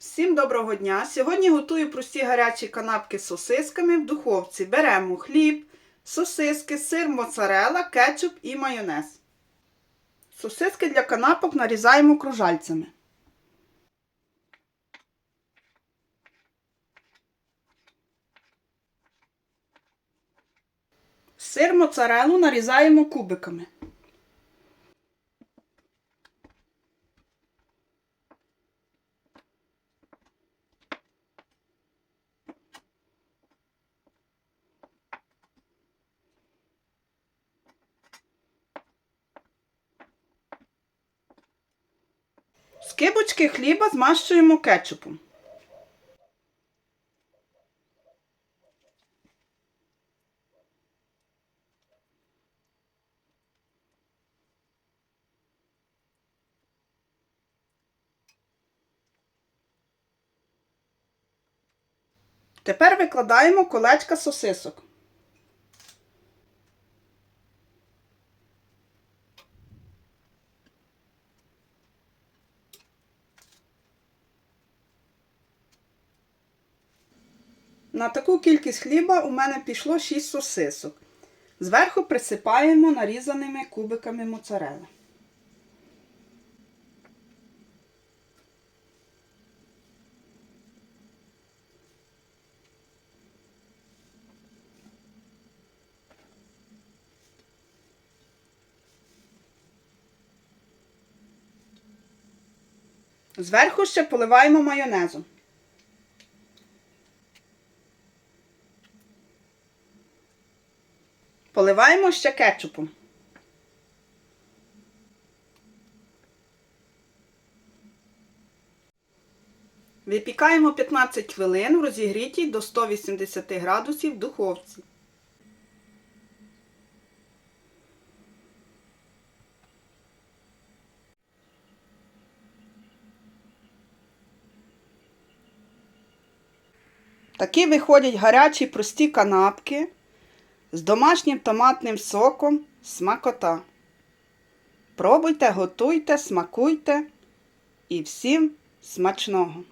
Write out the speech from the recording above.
Всім доброго дня! Сьогодні готую прості гарячі канапки з сосисками в духовці. Беремо хліб, сосиски, сир, моцарелла, кетчуп і майонез. Сосиски для канапок нарізаємо кружальцями. Сир моцареллу нарізаємо кубиками. Скибочки хліба змащуємо кетчупом. Тепер викладаємо колечка сосисок. На таку кількість хліба у мене пішло 6 сосисок. Зверху присипаємо нарізаними кубиками моцарели. Зверху ще поливаємо майонезом. Поливаємо ще кетчупом. Випікаємо 15 хвилин в розігрітій до 180 градусів духовці. Такі виходять гарячі прості канапки з домашнім томатним соком смакота. Пробуйте, готуйте, смакуйте і всім смачного!